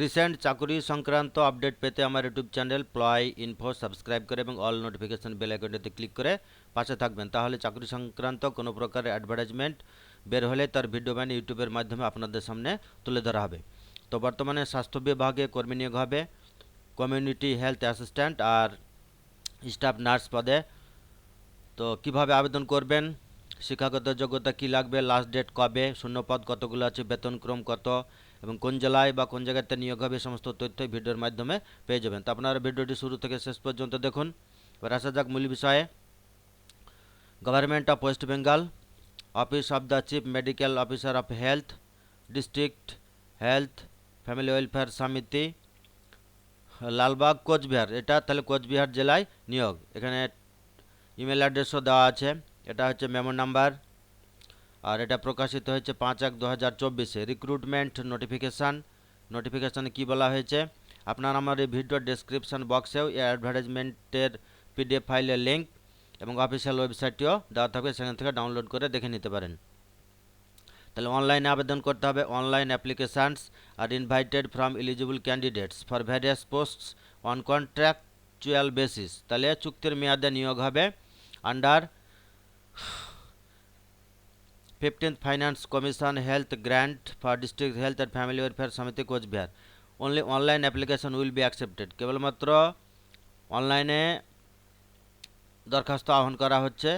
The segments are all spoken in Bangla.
রিসেন্ট চাকুরি সংক্রান্ত আপডেট পেতে আমার ইউটিউব চ্যানেল প্লয় ইনফো সাবস্ক্রাইব করে এবং অল নোটিফিকেশন বেল আইকনটিতে ক্লিক করে পাশে থাকবেন। তাহলে চাকরি সংক্রান্ত কোনো প্রকারের অ্যাডভার্টাইজমেন্ট বের হলে তার ভিডিও বানিয়ে ইউটিউবের মাধ্যমে আপনাদের সামনে তুলে ধরা হবে। তো বর্তমানে স্বাস্থ্য বিভাগে কর্মী নিয়োগ হবে, কমিউনিটি হেলথ অ্যাসিস্ট্যান্ট আর স্টাফ নার্স পদে। তো কীভাবে আবেদন করবেন, শিক্ষাগত যোগ্যতা কি লাগবে, লাস্ট ডেট কবে, শূন্যপদ কতগুলো আছে বেতনক্রম কত এবং কোন জেলায় বা কোন জায়গাতে নিয়োগ হবে সমস্ত তথ্য ভিডিওর মাধ্যমে পেয়ে যাবেন। তো আপনারা ভিডিওটি শুরু থেকে শেষ পর্যন্ত দেখুন। এবার আসা যাক মূল বিষয়ে। Government of West Bengal office of the chief medical officer of health district health family welfare সমিতি লালবাগ কোচবিহার এটা তাহলে কোচবিহার জেলায় নিয়োগ। এখানে ইমেল অ্যাড্রেসও দেওয়া আছে। এটা হচ্ছে মেমো নাম্বার আর এটা প্রকাশিত হয়েছে পাঁচ এক দু হাজার চব্বিশে। রিক্রুটমেন্ট নোটিফিকেশান নোটিফিকেশানে কী বলা হয়েছে? আপনার আমার এই ভিডিও ডেসক্রিপশন বক্সেও এই অ্যাডভার্টাইজমেন্টের পিডিএফ ফাইলের লিঙ্ক এবং অফিসিয়াল ওয়েবসাইটটিও দেওয়া থাকবে, সেখান থেকে ডাউনলোড করে দেখে নিতে পারেন। তাহলে অনলাইনে আবেদন করতে হবে। Online applications are invited from eligible candidates for various posts on contractual basis তাহলে চুক্তির মেয়াদে নিয়োগ হবে। Under fifteenth finance commission health grant for district health and family welfare সমিতি Cooch Behar only online application will be accepted কেবলমাত্র অনলাইনে দরখাস্ত আহ্বান করা হচ্ছে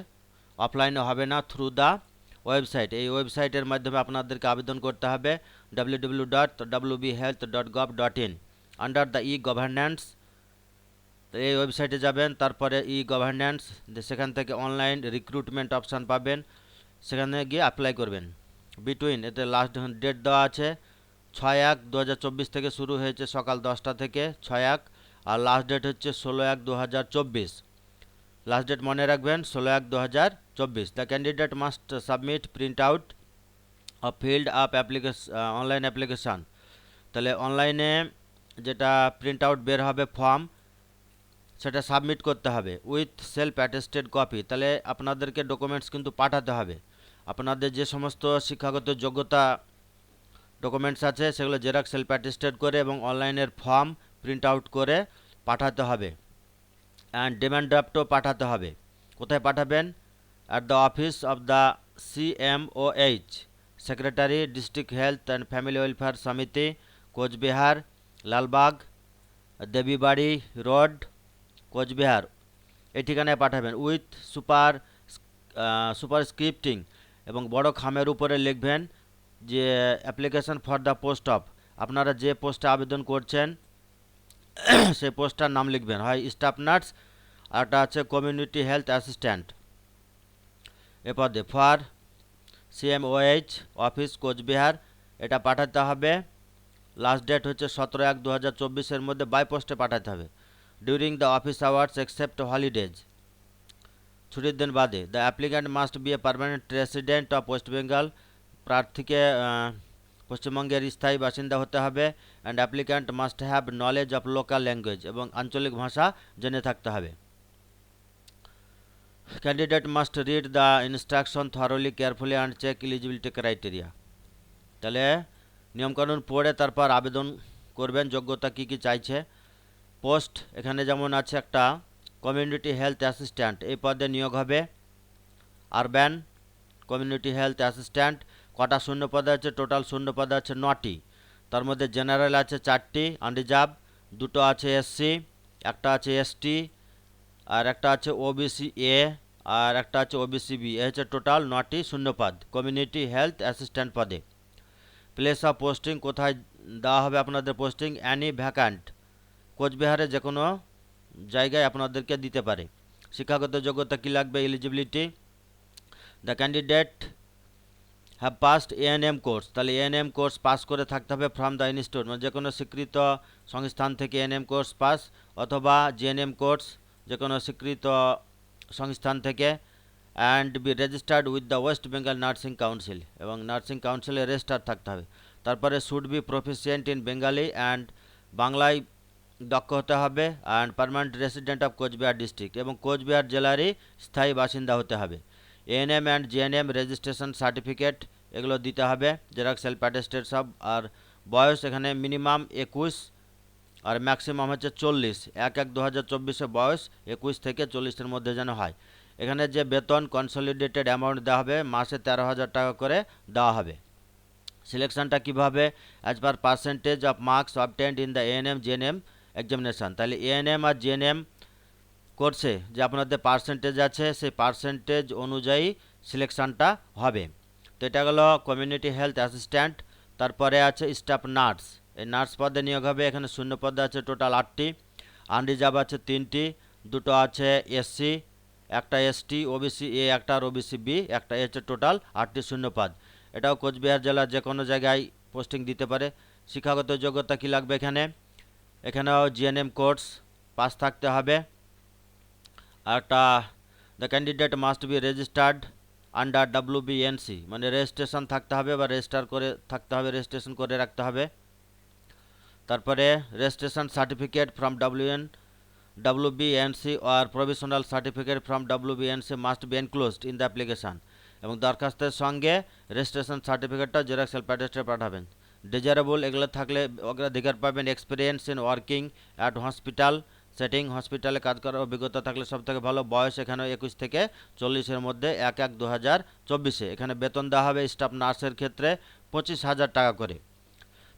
অফলাইনে হবে না থ্রু দ্য ওয়েবসাইট এই ওয়েবসাইটের মাধ্যমে আপনাদেরকে আবেদন করতে হবে W W dot W B health dot gov dot in under the e governance তো এই ওয়েবসাইটে যাবেন তারপরে ই গভর্ন্যান্স সেখান থেকে অনলাইন রিক্রুটমেন্ট অপশান পাবেন সেখানে গিয়ে অ্যাপ্লাই করবেন। বিটুইন এতে লাস্ট ডেট দেওয়া আছে ছয় এক দু থেকে শুরু হয়েছে সকাল দশটা থেকে ছয় এক আর লাস্ট ডেট হচ্ছে ষোলো এক দু লাস্ট ডেট মনে রাখবেন, ষোলো এক দু হাজার চব্বিশ। The candidate must submit print out of filled up application online application তাহলে অনলাইনে যেটা প্রিন্ট আউট বের হবে ফর্ম সেটা সাবমিট করতে হবে উইথ সেলফ অ্যাটেস্টেড কপি তাহলে আপনাদেরকে ডকুমেন্টস কিন্তু পাঠাতে হবে। আপনাদের যে সমস্ত শিক্ষাগত যোগ্যতা ডকুমেন্টস আছে, সেগুলো জেরক্স সেলফ অ্যাটেস্টেড করে এবং অনলাইনের ফর্ম প্রিন্ট আউট করে পাঠাতে হবে। অ্যান্ড ডিমান্ড ড্রাফটও পাঠাতে হবে। কোথায় পাঠাবেন? At the office of the CMOH secretary district health and family welfare সমিতি কোচবিহার লালবাগ দেবীবাড়ি রোড কোচবিহার এই ঠিকানায় পাঠাবেন। উইথ সুপার সুপার স্ক্রিপ্টিং এবং বড় খামের উপরে লিখবেন যে application for the post of আপনারা যে পোস্টে আবেদন করছেন, সেই পোস্টটার নাম লিখবেন। হয় স্টাফ নার্স আরটা আছে কমিউনিটি হেলথ অ্যাসিস্ট্যান্ট এ পদে ফর সিএমওএইচ অফিস কোচবিহার, এটা পাঠাতে হবে। লাস্ট ডেট হচ্ছে সতেরো এক দু হাজার চব্বিশের মধ্যে বাই পোস্টে পাঠাতে হবে। During the office hours except holidays ছুটির দিন বাদে the applicant must be a permanent resident of West Bengal প্রার্থীকে পশ্চিমবঙ্গের স্থায়ী বাসিন্দা হতে হবে and applicant must have knowledge of local language এবং আঞ্চলিক ভাষা জেনে থাকতে হবে। Candidate must read the instruction thoroughly carefully and check eligibility criteria তাহলে, নিয়মকানুন পড়ে তারপর আবেদন করবেন, যোগ্যতা কী কী চাইছে। পোস্ট এখানে যেমন আছে একটা কমিউনিটি হেলথ অ্যাসিস্ট্যান্ট, এই পদে নিয়োগ হবে। আরব্যান কমিউনিটি হেলথ অ্যাসিস্ট্যান্ট, কটা শূন্য পদে আছে? টোটাল শূন্য পদে আছে নটি। তার মধ্যে জেনারেল আছে চারটি, আনরিজার্ভ, দুটো আছে এসসি, একটা আছে এসটি, আর একটা আছে ওবিসি এ, আর একটা আছে ওবিসি বি। এ হচ্ছে টোটাল নটি শূন্যপদ কমিউনিটি হেলথ অ্যাসিস্ট্যান্ট পদে। প্লেস অফ পোস্টিং কোথায় দেওয়া হবে আপনাদের পোস্টিং? অ্যানি ভ্যাকান্ট, কোচবিহারে যে কোনো জায়গায় আপনাদেরকে দিতে পারে। শিক্ষাগত যোগ্যতা কী লাগবে? Eligibility the candidate have passed ANM course তাহলে এএনএম কোর্স পাস করে থাকতে হবে ফ্রম দ্য ইনস্টিটিউট মানে যে কোনো স্বীকৃত সংস্থান থেকে এএনএম কোর্স পাস অথবা জিএনএম কোর্স যে কোনো স্বীকৃত সংস্থান থেকে and be registered with the West Bengal nursing council এবং নার্সিং কাউন্সিলে রেজিস্টার থাকতে হবে। তারপরে should be proficient in Bengali and বাংলায় দক্ষ হতে হবে and permanent resident of Cooch Behar district এবং কোচবিহার জেলারই স্থায়ী বাসিন্দা হতে হবে। ANM and GNM registration certificate এগুলো দিতে হবে জেরক্স সেলফ অ্যাটেস্টেড সব, আর বয়স এখানে মিনিমাম একুশ আর ম্যাক্সিমাম হচ্ছে চল্লিশ। এক এক দু হাজার চব্বিশে বয়স একুশ থেকে চল্লিশের মধ্যে যেন হয়। এখানে যে বেতন কনসলিডেটেড অ্যামাউন্ট দেওয়া হবে, মাসে তেরো হাজার টাকা করে দেওয়া হবে। সিলেকশনটা কীভাবে? As per percentage of marks obtained in the ANM GNM examination তাহলে এএনএম আর জিএনএম কোর্সে যে আপনাদের পার্সেন্টেজ আছে, সেই পার্সেন্টেজ অনুযায়ী সিলেকশনটা হবে। তো এটা গেলো কমিউনিটি হেলথ অ্যাসিস্ট্যান্ট তারপরে আছে স্টাফ নার্স এই নার্স পদে নিয়োগ হবে, এখানে শূন্য পদে আছে টোটাল আটটি। আনরিজার্ভ আছে তিনটি, দুটো আছে এসসি একটা এসটি ওবিসি এ একটা আর ওবিসি বি একটা হচ্ছে টোটাল আটটি শূন্য পদ। এটাও কোচবিহার জেলার যে কোনো জায়গায় পোস্টিং দিতে পারে। শিক্ষাগত যোগ্যতা কী লাগবে এখানে? এখানেও জিএনএম কোর্স পাস থাকতে হবে। একটা the candidate must be registered under WBNC মানে রেজিস্ট্রেশন থাকতে হবে বা রেজিস্টার করে, থাকতে হবে রেজিস্ট্রেশন করে রাখতে হবে। তারপরে registration certificate from WN WBNC R provisional certificate from WBNC must be enclosed in the application এবং দরখাস্তের সঙ্গে রেজিস্ট্রেশন সার্টিফিকেটটা জেরক্স অ্যাটেস্টে পাঠাবেন। ডিজারেবল এগুলো থাকলে অগ্রাধিকার পাবেন experience in working at hospital setting হসপিটালে কাজ করার অভিজ্ঞতা থাকলে সব থেকে ভালো, বয়স এখানে একুশ থেকে চল্লিশের মধ্যে এক এক দু হাজার চব্বিশে। এখানে বেতন দেওয়া হবে স্টাফ নার্সের ক্ষেত্রে পঁচিশ হাজার টাকা করে।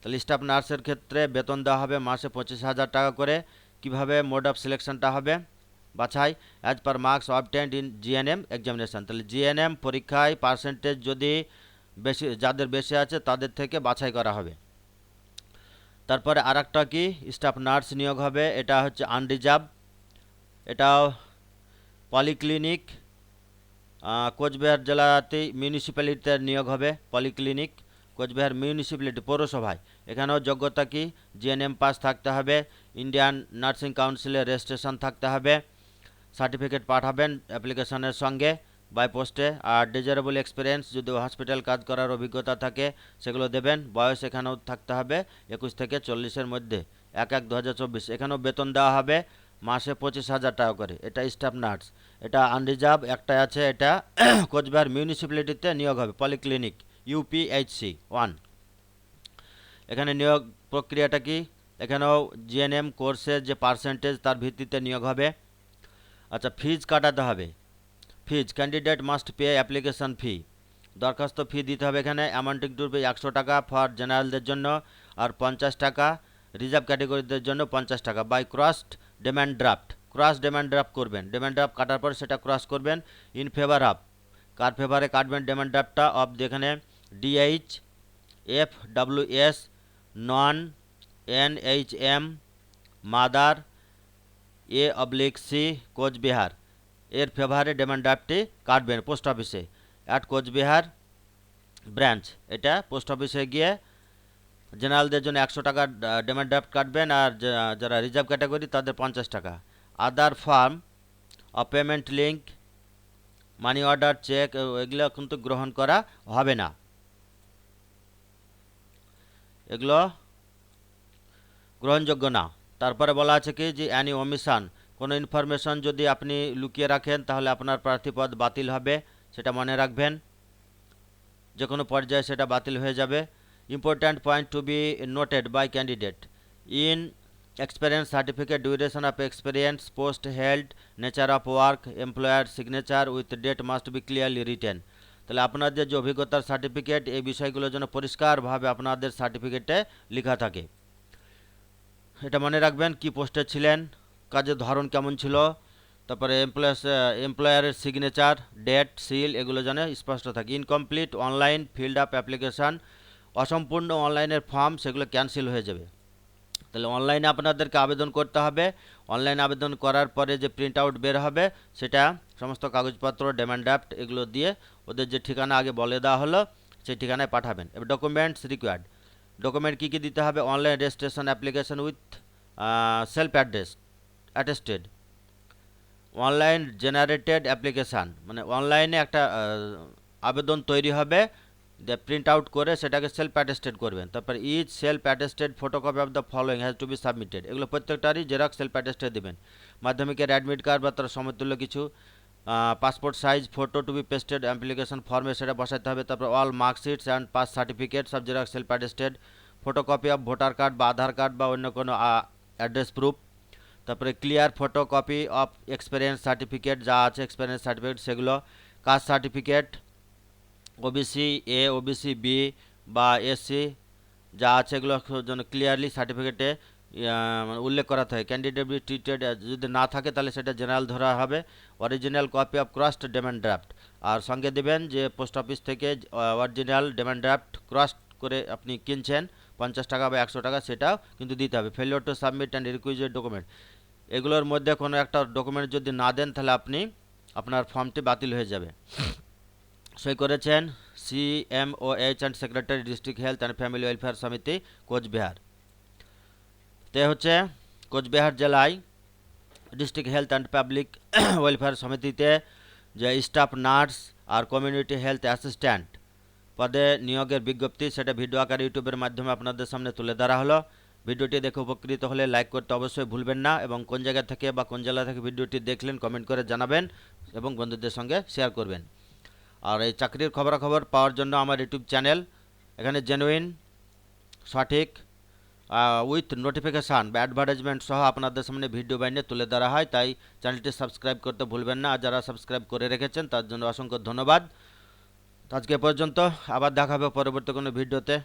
তাহলে স্টাফ নার্সের ক্ষেত্রে বেতন দেওয়া হবে মাসে পঁচিশ হাজার টাকা করে। কীভাবে মোড অফ সিলেকশনটা হবে? বাছাই as per marks obtained in GNM examination তাহলে জিএনএম পরীক্ষায় পার্সেন্টেজ যদি বেশি, যাদের বেশি আছে তাদের থেকে বাছাই করা হবে। তারপরে আর একটা কি? স্টাফ নার্স নিয়োগ হবে। এটা হচ্ছে আনরিজার্ভ। এটাও পলিক্লিনিক কোচবিহার জেলাতেই মিউনিসিপ্যালিটিতে নিয়োগ হবে পলিক্লিনিক, কোচবিহার মিউনিসিপ্যালিটি পৌরসভায়। এখানেও যোগ্যতা কি? জিএনএম পাস থাকতে হবে, ইন্ডিয়ান নার্সিং কাউন্সিলের রেজিস্ট্রেশন থাকতে হবে, সার্টিফিকেট পাঠাবেন অ্যাপ্লিকেশনের সঙ্গে। বাই পোস্টে আর ডিজারেবল এক্সপিরিয়েন্স, যদি হসপিটাল কাজ করার অভিজ্ঞতা থাকে, সেগুলো দেবেন। বয়স এখানেও থাকতে হবে, একুশ থেকে চল্লিশের মধ্যে। এক এক দু এখানেও বেতন দেওয়া হবে মাসে পঁচিশ হাজার টাকা করে। এটা স্টাফ নার্স। এটা আনরিজার্ভ একটা আছে, এটা কোচবিহার মিউনিসিপ্যালিটিতে নিয়োগ হবে, পলিক্লিনিক ইউপিএইচসি ওয়ান। এখানে নিয়োগ প্রক্রিয়াটা কি? এখানেও জিএনএম কোর্সের যে পার্সেন্টেজ, তার ভিত্তিতে নিয়োগ হবে। আচ্ছা ফিজ কাটাতে হবে। Fees candidate must pay application fee দরখাস্ত ফি দিতে হবে এখানে অ্যামাউন্টিং টু পে একশো টাকা ফর জেনারেলদের জন্য আর পঞ্চাশ টাকা রিজার্ভ ক্যাটেগরিদের জন্য পঞ্চাশ টাকা। By crossed demand draft cross demand draft করবেন। ডিম্যান্ড ড্রাফট কাটার পর সেটা ক্রস করবেন ইন ফেভার অফ কার ফেভারে কাটবেন ডিম্যান্ড ড্রাফটটা অফ যেখানে DH F W S non N H M mother A oblique C Cooch Behar. এর ফেভারে ডিমান্ড ড্রাফটটি কাটবেন পোস্ট অফিসে। অ্যাট কোচবিহার ব্রাঞ্চ এটা পোস্ট অফিসে গিয়ে জেনারেলদের জন্য একশো টাকা ডিমান্ড ড্রাফট কাটবেন আর যারা রিজার্ভ ক্যাটাগরি তাদের পঞ্চাশ টাকা। Other form of payment link money order cheque এগুলো কিন্তু গ্রহণ করা হবে না। এগুলো গ্রহণযোগ্য না। তারপরে বলা আছে কি যে অ্যানি ওমিশন কোনো ইনফরমেশন যদি আপনি লুকিয়ে রাখেন, তাহলে আপনার প্রার্থীপদ বাতিল হবে, সেটা মনে রাখবেন। যে কোনো পর্যায়ে সেটা বাতিল হয়ে যাবে। Important point to be noted by candidate in experience certificate duration of experience post held nature of work employer signature with date must be clearly written তাহলে আপনাদের যে অভিজ্ঞতার সার্টিফিকেট এই বিষয়গুলো যেন পরিষ্কারভাবে আপনাদের সার্টিফিকেটে লেখা থাকে। এটা মনে রাখবেন, কি পোস্টে ছিলেন? কাজের ধরন কেমন ছিল? তারপরে এমপ্লয়ার্স এমপ্লয়ারের সিগনেচার ডেট সিল এগুলো যেন স্পষ্ট থাকে। Incomplete online filled up application অসম্পূর্ণ অনলাইনের ফর্ম সেগুলো ক্যান্সেল হয়ে যাবে। তাহলে অনলাইনে আপনাদেরকে আবেদন করতে হবে। অনলাইন আবেদন করার পরে যে প্রিন্ট আউট বের হবে, সেটা সমস্ত কাগজপত্র ডিমান্ড ড্রাফট এগুলো দিয়ে ওদের যে ঠিকানা আগে বলে দেওয়া হলো, সেই ঠিকানায় পাঠাবেন। এবার ডকুমেন্টস রিকোয়ার্ড ডকুমেন্ট কী কী দিতে হবে? Online registration application with self address attested online generated application মানে অনলাইনে একটা আবেদন তৈরি হবে, যে প্রিন্ট আউট করে সেটাকে সেলফ অ্যাটেস্টেড করবেন। তারপর is self attested photocopy of the following has to be submitted এগুলো প্রত্যেকটারই জেরক্স সেলফ অ্যাটেস্টেড দেবেন। মাধ্যমিকের অ্যাডমিট কার্ড বা তার সমতুল্য কিছু passport size photo to be pasted application ফর্মে সেটা বসাতে হবে। তারপর all marksheets and pass certificate সব Xerox self attested photocopy of voter card বা আধার কার্ড বা অন্য কোনো অ্যাড্রেস প্রুফ তারপরে clear photocopy of experience certificate যা আছে এক্সপিরিয়েন্স সার্টিফিকেট সেগুলো caste certificate OBC A OBC B বা এসসি যা আছে এগুলো জন্য ক্লিয়ারলি সার্টিফিকেটে উল্লেখ করা থাকে। ক্যান্ডিডেট বি ট্রিটেড যদি না থাকে তাহলে সেটা জেনারেল ধরা হবে। Original copy of crossed demand draft আর সঙ্গে দেবেন যে পোস্ট অফিস থেকে অরিজিনাল ডেমেন্ট ড্রাফট ক্রস্ট করে আপনি কিনছেন, পঞ্চাশ টাকা বা একশো টাকা, সেটাও কিন্তু দিতে হবে। Failure to submit and requisite document এগুলোর মধ্যে কোনো একটা ডকুমেন্ট যদি না দেন, তাহলে আপনি আপনার ফর্মটি বাতিল হয়ে যাবে। সই করেছেন C M O H and secretary district health and family welfare সমিতি কোচবিহার। তে হচ্ছে কোচবিহার জেলায় district health and public welfare সমিতিতে যে স্টাফ নার্স আর কমিউনিটি হেলথ অ্যাসিস্ট্যান্ট পদে নিয়োগের বিজ্ঞপ্তি, সেটা ভিডিও আকার ইউটিউবের মাধ্যমে আপনাদের সামনে তুলে ধরা হলো। ভিডিওটি দেখে উপকৃত হলে লাইক করতে অবশ্যই ভুলবেন না এবং কোন জায়গা থেকে বা কোন জেলা থেকে ভিডিওটি দেখলেন কমেন্ট করে জানাবেন এবং বন্ধুদের সঙ্গে শেয়ার করবেন। আর এই চাকরির খবরাখবর পাওয়ার জন্য আমার ইউটিউব চ্যানেল, এখানে জেনুইন সঠিক উইথ নোটিফিকেশান বা অ্যাডভার্টাইজমেন্ট সহ আপনাদের সামনে ভিডিও বানিয়ে তুলে ধরা হয়। তাই চ্যানেলটি সাবস্ক্রাইব করতে ভুলবেন না। আর যারা সাবস্ক্রাইব করে রেখেছেন, তার জন্য অসংখ্য ধন্যবাদ। আজকে পর্যন্ত, আবার দেখা হবে পরবর্তী কোনো ভিডিওতে।